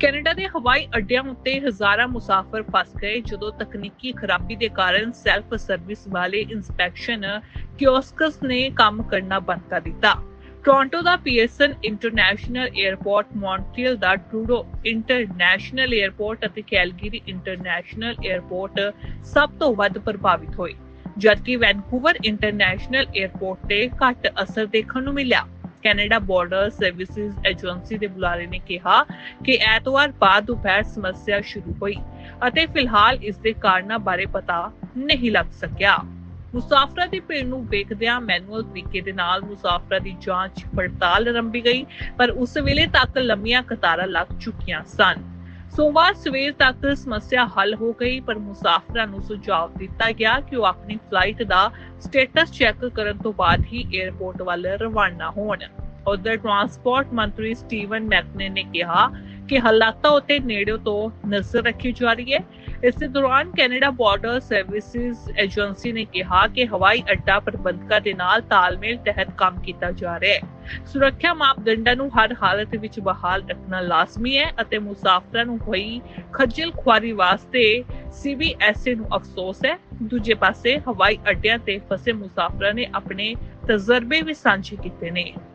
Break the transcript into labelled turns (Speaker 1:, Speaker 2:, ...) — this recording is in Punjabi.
Speaker 1: ਕੈਨੇਡਾ ਦੇ ਹਵਾਈ ਅੱਡਿਆਂ ਉੱਤੇ ਹਜ਼ਾਰਾਂ ਮੁਸਾਫਰ ਫਸ ਗਏ ਜਦੋਂ ਤਕਨੀਕੀ ਖਰਾਬੀ ਦੇ ਕਾਰਨ ਸੈਲਫ ਸਰਵਿਸ ਵਾਲੇ ਇਨਸਪੈਕਸ਼ਨ ਕਿਓਸਕਸ ਨੇ ਕੰਮ ਕਰਨਾ ਬੰਦ ਕਰ ਦਿੱਤਾ। ਟੋਰਾਂਟੋ ਦਾ ਪੀਅਰਸਨ ਇੰਟਰਨੈਸ਼ਨਲ 에ਅਰਪੋਰਟ ਮੌਂਟਰੀਅਲ ਦਾ ਟਰੂਡੋ ਇੰਟਰਨੈਸ਼ਨਲ 에ਅਰਪੋਰਟ ਅਤੇ ਕੈਲਗਰੀ ਇੰਟਰਨੈਸ਼ਨਲ 에ਅਰਪੋਰਟ ਸਭ ਤੋਂ ਵੱਧ ਪ੍ਰਭਾਵਿਤ ਹੋਏ, ਜਦਕਿ ਵੈਨਕੂਵਰ ਇੰਟਰਨੈਸ਼ਨਲ 에ਅਰਪੋਰਟ ਤੇ ਘੱਟ ਅਸਰ ਦੇਖਣ ਨੂੰ ਮਿਲਿਆ। ਕੈਨੇਡਾ ਬਾਰਡਰ ਸਰਵਿਸਿਜ਼ ਏਜੰਸੀ ਦੇ ਬੁਲਾਰੇ ਨੇ ਕਿਹਾ ਕਿ ਐਤਵਾਰ ਬਾਅਦ ਦੁਪਹਿਰ ਸਮੱਸਿਆ ਸ਼ੁਰੂ ਹੋਈ ਅਤੇ ਫਿਲਹਾਲ ਇਸ ਦੇ ਕਾਰਨਾਂ ਬਾਰੇ ਪਤਾ ਨਹੀਂ ਲੱਗ ਸਕਿਆ। ਮੁਸਾਫਰਾਂ ਦੀ ਭੀੜ ਨੂੰ ਵੇਖਦਿਆਂ ਮੈਨੂਅਲ ਤਰੀਕੇ ਦੇ ਨਾਲ ਮੁਸਾਫਰਾਂ ਦੀ ਜਾਂਚ ਪੜਤਾਲ ਆਰੰਭੀ ਗਈ, ਪਰ ਉਸ ਵੇਲੇ ਤੱਕ ਲੰਮੀਆਂ ਕਤਾਰਾਂ ਲੱਗ ਚੁੱਕੀਆਂ ਸਨ। ਸੋਮਵਾਰ ਸਵੇਰ ਤੱਕ ਸਮੱਸਿਆ ਹੱਲ ਹੋ ਗਈ, ਪਰ ਮੁਸਾਫਰਾਂ ਨੂੰ ਸੁਝਾਅ ਦਿੱਤਾ ਗਿਆ ਕਿ ਉਹ ਆਪਣੀ ਫਲਾਈਟ ਦਾ ਸਟੇਟਸ ਚੈੱਕ ਕਰਨ ਤੋਂ ਬਾਅਦ ਹੀ 에ਅਰਪੋਰਟ ਵੱਲ ਰਵਾਨਾ ਹੋਣ। ਉਧਰ ਟਰਾਂਸਪੋਰਟ ਮੰਤਰੀ ਸਟੀਵਨ ਮੈਕਨੇ ਨੇ ਕਿਹਾ ਕਿ ਹਾਲਾਤਾਂ ਉੱਤੇ ਨੇੜਿਓਂ ਤੋਂ ਨਜ਼ਰ ਰੱਖੀ ਜਾ ਰਹੀ ਹੈ। ਇਸੇ ਦੌਰਾਨ ਕੈਨੇਡਾ ਬਾਰਡਰ ਸਰਵਿਸਿਜ਼ ਏਜੰਸੀ ਨੇ ਕਿਹਾ ਕਿ ਹਵਾਈ ਅੱਡਾ ਪ੍ਰਬੰਧਕਾਂ ਦੇ ਨਾਲ ਤਾਲਮੇਲ ਤਹਿਤ ਕੰਮ ਕੀਤਾ ਜਾ ਰਿਹਾ ਹੈ। ਸੁਰੱਖਿਆ ਮਾਪਦੰਡਾਂ ਨੂੰ ਹਰ ਹਾਲਤ ਵਿੱਚ ਬਹਾਲ ਰੱਖਣਾ ਲਾਜ਼ਮੀ ਹੈ ਅਤੇ ਮੁਸਾਫਰਾਂ ਨੂੰ ਹੋਈ ਖੱਜਲ ਖੁਆਰੀ ਵਾਸਤੇ ਸੀਬੀਐਸਏ ਨੂੰ ਅਫਸੋਸ ਹੈ। ਦੂਜੇ ਪਾਸੇ ਹਵਾਈ ਅੱਡਿਆਂ ਤੇ ਫਸੇ ਮੁਸਾਫਰਾਂ ਨੇ ਆਪਣੇ ਤਜਰਬੇ ਵੀ ਸਾਂਝੇ ਕੀਤੇ ਨੇ।